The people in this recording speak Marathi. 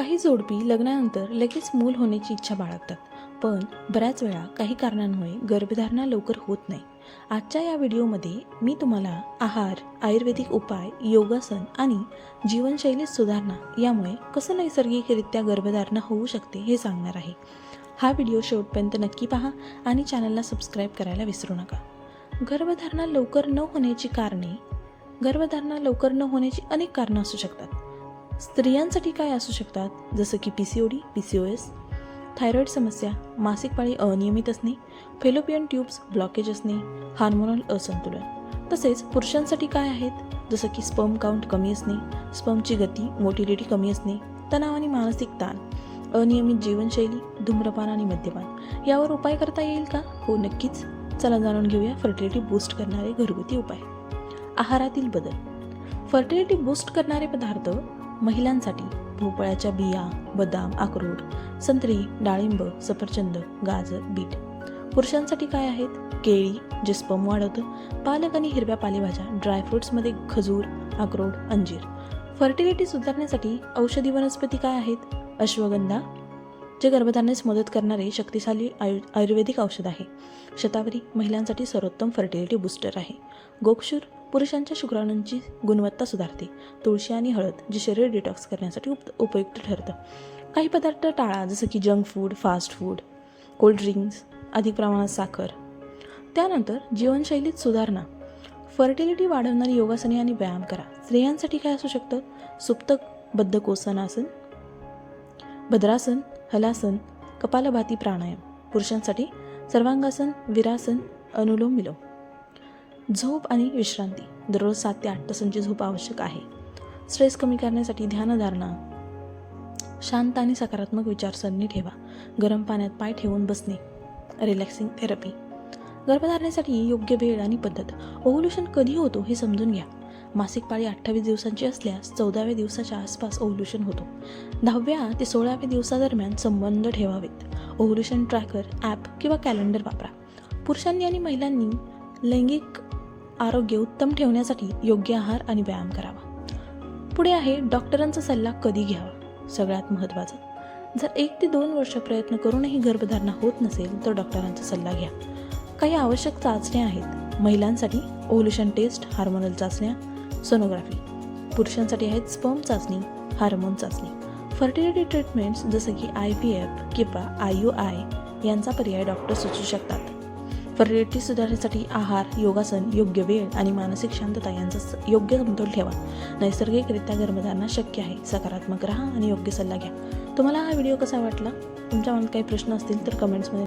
काही जोडपी लग्नानंतर लगेच मूल होण्याची इच्छा बाळगतात. पण बऱ्याच वेळा काही कारणांमुळे गर्भधारणा लवकर होत नाही. आजच्या या व्हिडिओमध्ये मी तुम्हाला आहार आयुर्वेदिक उपाय योगासन आणि जीवनशैलीत सुधारणा यामुळे कसं नैसर्गिकरित्या गर्भधारणा होऊ शकते हे सांगणार आहे. हा व्हिडिओ शेवटपर्यंत नक्की पहा आणि चॅनलला सबस्क्राईब करायला विसरू नका. गर्भधारणा लवकर न होण्याची कारणे गर्भधारणा लवकर न होण्याची अनेक कारणं असू शकतात. स्त्रियांसाठी काय असू शकतात? जसं की P C O D P C O S thyroid समस्या मासिक पाळी अनियमित असणे फेलोपियन ट्यूब्स ब्लॉकेज असणे हार्मोनल असंतुलन. तसेच पुरुषांसाठी काय आहेत? जसं की स्पर्म काउंट कमी असणे स्पर्मची गती मोटिलिटी कमी असणे तणाव आणि मानसिक ताण अनियमित जीवनशैली धूम्रपान आणि मद्यपान. यावर उपाय करता येईल का? हो नक्कीच. चला जाणून घेऊया फर्टिलिटी बूस्ट करणारे घरगुती उपाय. आहारातील बदल. फर्टिलिटी बूस्ट करणारे पदार्थ महिलांसाठी भोपळ्याच्या बिया बदाम अक्रोड संत्री डाळिंब सफरचंद गाजर बीट. पुरुषांसाठी काय आहेत? केळी जे स्पम वाढवतं पालक आणि हिरव्या पालेभाज्या ड्रायफ्रुट्समध्ये खजूर अक्रोड अंजीर. फर्टिलिटी सुधारण्यासाठी औषधी वनस्पती काय आहेत? अश्वगंधा जे गर्भधारणेस मदत करणारे शक्तिशाली आयु आयुर्वेदिक औषध आहे. शतावरी महिलांसाठी सर्वोत्तम फर्टिलिटी बूस्टर आहे. गोक्षूर पुरुषांच्या शुक्राणूंची गुणवत्ता सुधारते. तुळशी आणि हळद जे शरीर डिटॉक्स करण्यासाठी उप उपयुक्त ठरतं. काही पदार्थ टाळा जसं की junk food fast food cold drinks अधिक प्रमाणात साखर. त्यानंतर जीवनशैलीत सुधारणा. फर्टिलिटी वाढवणारी योगासने आणि व्यायाम करा. स्त्रियांसाठी काय असू शकतं? सुप्त बद्धकोसनासन भद्रासन हलासन कपालभाती प्राणायाम पुरुषांसाठी सर्वांगासन विरासन अनुलोम विलोम. झोप आणि विश्रांती दररोज सात ते आठ तासांची झोप आवश्यक आहे. स्ट्रेस कमी करण्यासाठी ध्यानधारणा शांत आणि सकारात्मक विचारसरणी ठेवा. गरम पाण्यात पाय ठेवून बसणे रिलॅक्सिंग थेरपी गर्भधारणेसाठी योग्य वेळ आणि पद्धत. ओव्ह्युलेशन कधी होतो हे समजून घ्या. मासिक पाळी अठ्ठावीस दिवसांची असल्यास चौदाव्या दिवसाच्या आसपास ओव्ह्युलेशन होतो. दहाव्या ते सोळाव्या दिवसादरम्यान संबंध ठेवावेत. ओव्ह्युलेशन ट्रॅकर ॲप किंवा कॅलेंडर वापरा. पुरुषांनी आणि महिलांनी लैंगिक आरोग्य उत्तम ठेवण्यासाठी योग्य आहार आणि व्यायाम करावा. पुढे आहे डॉक्टरांचा सल्ला कधी घ्यावा? सगळ्यात महत्त्वाचं. जर एक ते दोन वर्ष प्रयत्न करूनही गर्भधारणा होत नसेल तर डॉक्टरांचा सल्ला घ्या. काही आवश्यक चाचण्या आहेत. महिलांसाठी ओल्युशन टेस्ट हार्मोनल चाचण्या सोनोग्राफी. पुरुषांसाठी आहेत स्पर्म चाचणी हार्मोन चाचणी. फर्टिलिटी ट्रीटमेंट्स जसं की आय व्ही एफ किंवा आय यू आय यांचा पर्याय डॉक्टर सुचवू शकतात. फर्टिलिटी सुधारण्यासाठी आहार योगासन योग्य वेळ आणि मानसिक शांतता यांचा योग्य समतोल ठेवा. नैसर्गिकरित्या गर्भधारणा शक्य आहे. सकारात्मक राहा आणि योग्य सल्ला घ्या. तुम्हाला हा व्हिडिओ कसा वाटला? तुमच्या मनात काही प्रश्न असतील तर कमेंट्समध्ये